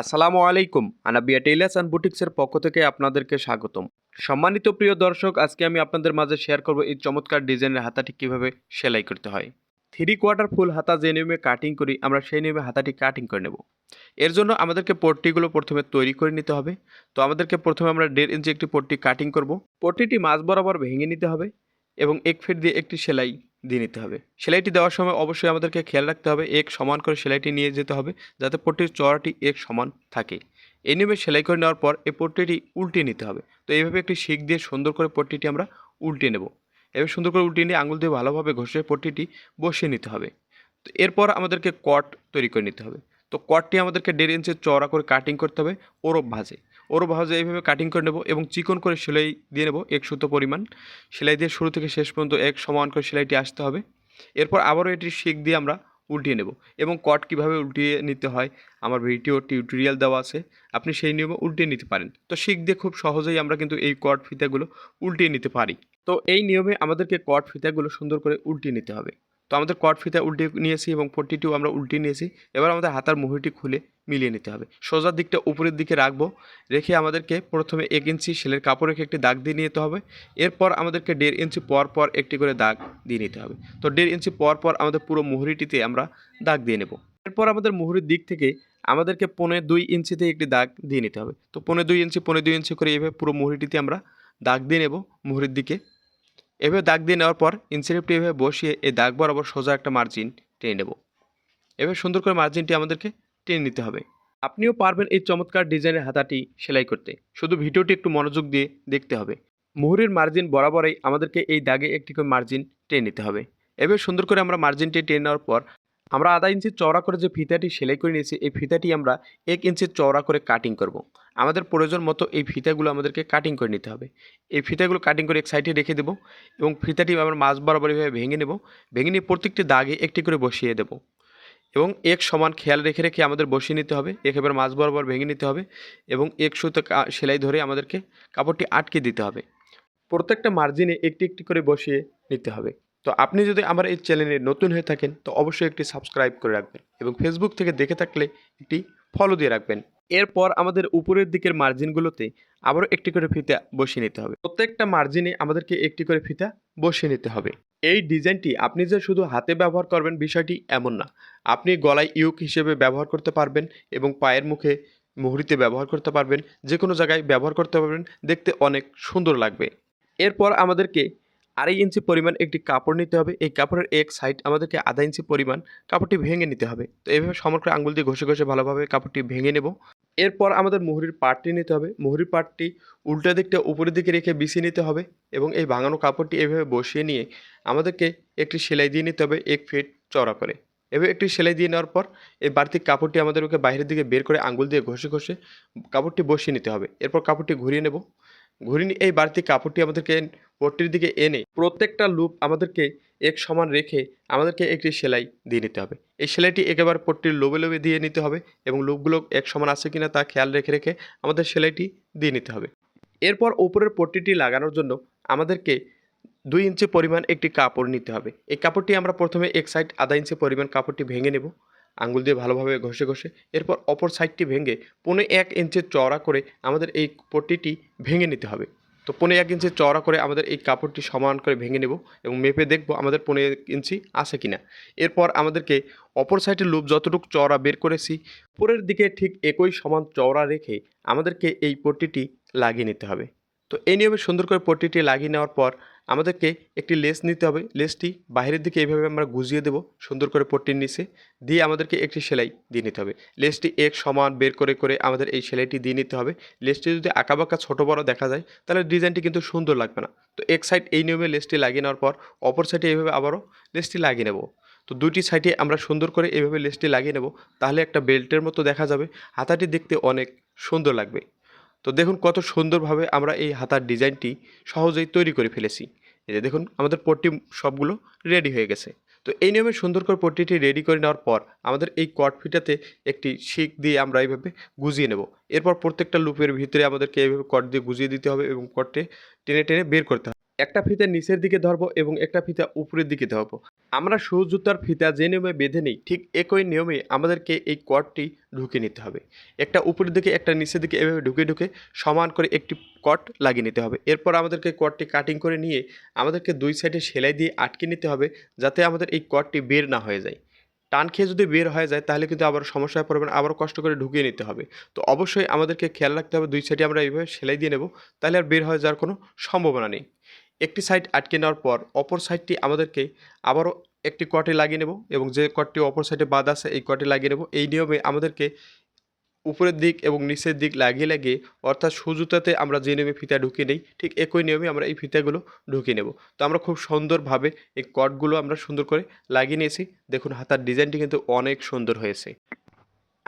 আসসালামু আলাইকুম, Anabia tailors and বুটিক্সের পক্ষ থেকে আপনাদেরকে স্বাগতম। সম্মানিত প্রিয় দর্শক, আজকে আমি আপনাদের মাঝে শেয়ার করব এই চমৎকার ডিজাইনের হাতাটি কীভাবে সেলাই করতে হয়। থ্রি কোয়ার্টার ফুল হাতা যে নিয়মে কাটিং করি, আমরা সেই নিয়মে হাতাটি কাটিং করে নেব। এর জন্য আমাদেরকে পট্টিগুলো প্রথমে তৈরি করে নিতে হবে। তো আমাদেরকে প্রথমে আমরা দেড় ইঞ্চি একটি পট্টি কাটিং করব। পট্টিটি মাঝ বরাবর ভেঙে নিতে হবে এবং এক ফিট দিয়ে একটি সেলাই দিয়ে নিতে হবে। সেলাইটি দেওয়ার সময় অবশ্যই আমাদেরকে খেয়াল রাখতে হবে, এক সমান করে সেলাইটি নিয়ে যেতে হবে যাতে পট্টির চড়াটি এক সমান থাকে। এই নিয়মে সেলাই করে নেওয়ার পর এই পট্টিটি উল্টিয়ে নিতে হবে। তো এইভাবে একটি শিক দিয়ে সুন্দর করে পট্টিটি আমরা উল্টিয়ে নেব। এবার সুন্দর করে উল্টিয়ে নিয়ে আঙুল দিয়ে ভালোভাবে ঘষে পট্টিটি বসিয়ে নিতে হবে। তো এরপর আমাদেরকে কট তৈরি করে নিতে হবে। তো কটটি আমাদেরকে দেড় ইঞ্চি চওড়া করে কাটিং করতে হবে ওরব ভাজে। ওরব ভাজে এইভাবে কাটিং করে নেব এবং চিকন করে সেলাই দিয়ে নেব এক সুতো পরিমাণ। সেলাই দিয়ে শুরু থেকে শেষ পর্যন্ত এক সমান করে সেলাইটি আসতে হবে। এরপর আবারও এটি শিক দিয়ে আমরা উল্টিয়ে নেব এবং কট কীভাবে উল্টিয়ে নিতে হয় আমার ভিডিও টিউটোরিয়াল দেওয়া আছে। আপনি সেই নিয়মে উল্টিয়ে নিতে পারেন। তো শিখ দিয়ে খুব সহজেই আমরা কিন্তু এই কট ফিতাগুলো উল্টিয়ে নিতে পারি। তো এই নিয়মে আমাদেরকে কট ফিতাগুলো সুন্দর করে উল্টিয়ে নিতে হবে। তো আমাদের কট ফিতা উল্টে নিয়েছি এবং পট্টিটিও আমরা উল্টিয়ে নিয়েছি। এবার আমাদের হাতার মুহুরিটি খুলে মিলিয়ে নিতে হবে। সোজার দিকটা উপরের দিকে রাখব, রেখে আমাদেরকে প্রথমে এক ইঞ্চি সেলের কাপড় রেখে একটি দাগ দিয়ে নিতে হবে। এরপর আমাদেরকে দেড় ইঞ্চি পর পর একটি করে দাগ দিয়ে নিতে হবে। তো দেড় ইঞ্চি পর পর আমাদের পুরো মুহুরিটিতে আমরা দাগ দিয়ে নেব। এরপর আমাদের মুহুরির দিক থেকে আমাদেরকে পনে দুই ইঞ্চিতে একটি দাগ দিয়ে নিতে হবে। তো পনে দুই ইঞ্চি, পনে দুই ইঞ্চি করে এভাবে পুরো মুহুরিটিতে আমরা দাগ দিয়ে নেব। মুহুরির দিকে এভাবে দাগ দিয়ে নেওয়ার পর ইনসিলেপটি এভাবে বসিয়ে এই দাগ বরাবর সোজা একটা মার্জিন টেনে নেব। এভাবে সুন্দর করে মার্জিনটি আমাদেরকে টেনে নিতে হবে। আপনিও পারবেন এই চমৎকার ডিজাইনের হাতাটি সেলাই করতে। শুধু ভিডিওটি একটু মনোযোগ দিয়ে দেখতে হবে। মুহুরির মার্জিন বরাবরই আমাদেরকে এই দাগে একটি করে মার্জিন টেনে নিতে হবে। এভাবে সুন্দর করে আমরা মার্জিনটি টেনে নেওয়ার পর আমরা আধা ইঞ্চি চওড়া করে যে ফিতাটি সেলাই করে নিয়েছি, এই ফিতাটি আমরা এক ইঞ্চি চওড়া করে কাটিং করব। আমাদের প্রয়োজন মতো এই ফিতাগুলো আমাদেরকে কাটিং করে নিতে হবে। এই ফিতাগুলো কাটিং করে এক সাইডে রেখে দেবো এবং ফিতাটি আমরা মাছ বরাবর এভাবে ভেঙে নেব। ভেঙে নিয়ে প্রত্যেকটি দাগে একটি করে বসিয়ে দেবো। এবং এক সমান খেয়াল রেখে রেখে আমাদের বসিয়ে নিতে হবে। একেবারে মাছ বরাবর ভেঙে নিতে হবে এবং এক সুতো সেলাই ধরে আমাদেরকে কাপড়টি আটকে দিতে হবে। প্রত্যেকটা মার্জিনে একটি একটি করে বসিয়ে নিতে হবে। তো আপনি যদি আমার এই চ্যানেলে নতুন হয়ে থাকেন, তো অবশ্যই একটি সাবস্ক্রাইব করে রাখবেন এবং ফেসবুক থেকে দেখে থাকলে একটি ফলো দিয়ে রাখবেন। এরপর আমাদের উপরের দিকের মার্জিনগুলোতে আবারও একটি করে ফিতা বসিয়ে নিতে হবে। প্রত্যেকটা মার্জিনে আমাদেরকে একটি করে ফিতা বসিয়ে নিতে হবে। এই ডিজাইনটি আপনি যে শুধু হাতে ব্যবহার করবেন বিষয়টি এমন না। আপনি গলায় ইউক হিসেবে ব্যবহার করতে পারবেন এবং পায়ের মুখে মুহুরিতে ব্যবহার করতে পারবেন। যে কোনো জায়গায় ব্যবহার করতে পারবেন। দেখতে অনেক সুন্দর লাগবে। এরপর আমাদেরকে আড়াই ইঞ্চি পরিমাণ একটি কাপড় নিতে হবে। এই কাপড়ের এক সাইড আমাদেরকে আধা ইঞ্চি পরিমাণ কাপড়টি ভেঙে নিতে হবে। তো এইভাবে সমগ্র আঙ্গুল দিয়ে ঘষে ঘষে ভালোভাবে কাপড়টি ভেঙে নেব। এরপর আমাদের মুহুরির পাটটি নিতে হবে। মুহুরির পাটটি উল্টা দিকটা উপরের দিকে রেখে বিছিয়ে নিতে হবে এবং এই ভাঙানো কাপড়টি এভাবে বসিয়ে নিয়ে আমাদেরকে একটি সেলাই দিয়ে নিতে হবে এক ফিট চড়া করে। এভাবে একটি সেলাই দিয়ে নেওয়ার পর এই বাড়তি কাপড়টি আমাদেরকে বাইরের দিকে বের করে আঙ্গুল দিয়ে ঘষে ঘষে কাপড়টি বসিয়ে নিতে হবে। এরপর কাপড়টি ঘুরিয়ে নেব। ঘুরিয়ে নিয়ে এই বাড়তি কাপড়টি আমাদেরকে পট্টির দিকে এনে প্রত্যেকটা লুপ আমাদেরকে এক সমান রেখে আমাদেরকে একটি সেলাই দিয়ে নিতে হবে। এই সেলাইটি একেবারে পট্টির লোবে লোবে দিয়ে নিতে হবে এবং লুপগুলো এক সমান আছে কিনা তা খেয়াল রেখে রেখে আমাদের সেলাইটি দিয়ে নিতে হবে। এরপর উপরের পট্টিটি লাগানোর জন্য আমাদেরকে দুই ইঞ্চি পরিমাণ একটি কাপড় নিতে হবে। এই কাপড়টি আমরা প্রথমে এক সাইড আধা ইঞ্চি পরিমাণ কাপড়টি ভেঙে নেব। আঙ্গুল দিয়ে ভালোভাবে ঘষে ঘষে এরপর অপর সাইডটি ভেঙে পৌনে এক ইঞ্চের চওড়া করে আমাদের এই পট্টিটি ভেঙে নিতে হবে। তো পৌনে এক ইঞ্চি চওড়া করে আমাদের এই কাপড়টি সমান করে ভেঙে নেব এবং মেপে দেখব আমাদের পৌনে এক ইঞ্চি আছে কিনা। এরপর আমাদেরকে অপর সাইডের লুপ যতটুকু চওড়া বের করেছি, উপরের দিকে ঠিক একই সমান চওড়া রেখে আমাদেরকে এই পট্টিটি লাগিয়ে নিতে হবে। তো এই নিয়মে সুন্দর করে পট্টিটি লাগিয়ে নেওয়ার পর আমাদেরকে একটি লেস নিতে হবে। লেসটি বাইরের দিকে এইভাবে আমরা গুজিয়ে দেব, সুন্দর করে পট্টির নিচে দিয়ে আমাদেরকে একটি সেলাই দিয়ে নিতে হবে। লেসটি এক সমান বের করে করে আমাদের এই সেলাইটি দিয়ে নিতে হবে। লেসটি যদি আঁকাবাঁকা ছোটো বড় দেখা যায়, তাহলে ডিজাইনটি কিন্তু সুন্দর লাগবে না। তো এক সাইড এই নিয়মে লেসটি লাগিয়ে নেওয়ার পর অপর সাইডে এইভাবে আবারও লেসটি লাগিয়ে নেব। তো দুটি সাইডে আমরা সুন্দর করে এইভাবে লেসটি লাগিয়ে নেব, তাহলে একটা বেল্টের মতো দেখা যাবে। হাতাটি দেখতে অনেক সুন্দর লাগবে। তো দেখুন কত সুন্দরভাবে আমরা এই হাতার ডিজাইনটি সহজেই তৈরি করে ফেলেছি। এই যে দেখুন, আমাদের পট্টি সবগুলো রেডি হয়ে গেছে। তো এই নিয়মে সুন্দর করে পট্টিটি রেডি করে নেওয়ার পর আমাদের এই কট ফিটাতে একটি শিক দিয়ে আমরা এইভাবে গুজিয়ে নেব। এরপর প্রত্যেকটা লুপের ভিতরে আমাদেরকে এইভাবে কট দিয়ে গুজিয়ে দিতে হবে এবং কটে টেনে টেনে বের করতে হবে একটা ফিতা নিচের দিকে ধরবো এবং একটা ফিতা উপরের দিকে ধরবো। আমরা শু জুতার ফিতা যে নিয়মে বেঁধে নিই, ঠিক একই নিয়মে আমাদেরকে এই কটটি ঢুকে নিতে হবে। একটা উপরের দিকে, একটা নিচের দিকে এভাবে ঢুকে ঢুকে সমান করে একটি কট লাগিয়ে নিতে হবে। এরপর আমাদেরকে কটটি কাটিং করে নিয়ে আমাদেরকে দুই সাইডে সেলাই দিয়ে আটকে নিতে হবে যাতে আমাদের এই কটটি বের না হয়ে যায়। টান খেয়ে যদি বের হয়ে যায় তাহলে কিন্তু আবার সমস্যায় পড়বেন আবার কষ্ট করে ঢুকিয়ে নিতে হবে। তো অবশ্যই আমাদেরকে খেয়াল রাখতে হবে, দুই সাইডে আমরা এইভাবে সেলাই দিয়ে নেব, তাহলে আর বের হয়ে যাওয়ার কোনো সম্ভাবনা নেই। একটি সাইড আটকে নেওয়ার পর অপর সাইডটি আমাদেরকে আবারও একটি কটে লাগিয়ে নেব এবং যে কটটি অপর সাইডে বাদ আছে, এই কটে লাগিয়ে নেব। এই নিয়মে আমাদেরকে উপরের দিক এবং নিচের দিক লাগিয়ে লাগিয়ে, অর্থাৎ সুজুতাতে আমরা যে নিয়মে ফিতা ঢুকিয়ে নেই, ঠিক একই নিয়মে আমরা এই ফিতাগুলো ঢুকিয়ে নেব। তো আমরা খুব সুন্দরভাবে এই কটগুলো আমরা সুন্দর করে লাগিয়ে নিয়েছি। দেখুন, হাতার ডিজাইনটি কিন্তু অনেক সুন্দর হয়েছে।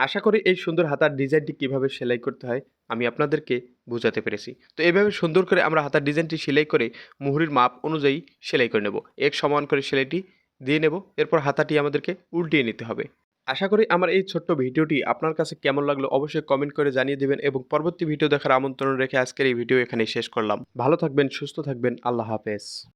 আশা করি এই সুন্দর হাতার ডিজাইনটি কীভাবে সেলাই করতে হয়, আমি আপনাদেরকে বোঝাতে পেরেছি। তো এইভাবে সুন্দর করে আমরা হাতার ডিজাইনটি সেলাই করে মুহুরির মাপ অনুযায়ী সেলাই করে নেব। এক সমান করে সেলাইটি দিয়ে নেব, এরপর হাতাটি আমাদেরকে উল্টিয়ে নিতে হবে। আশা করি আমার এই ছোট্ট ভিডিওটি আপনার কাছে কেমন লাগল অবশ্যই কমেন্ট করে জানিয়ে দেবেন এবং পরবর্তী ভিডিও দেখার আমন্ত্রণ রেখে আজকের এই ভিডিও এখানেই শেষ করলাম। ভালো থাকবেন, সুস্থ থাকবেন, আল্লাহ হাফেজ।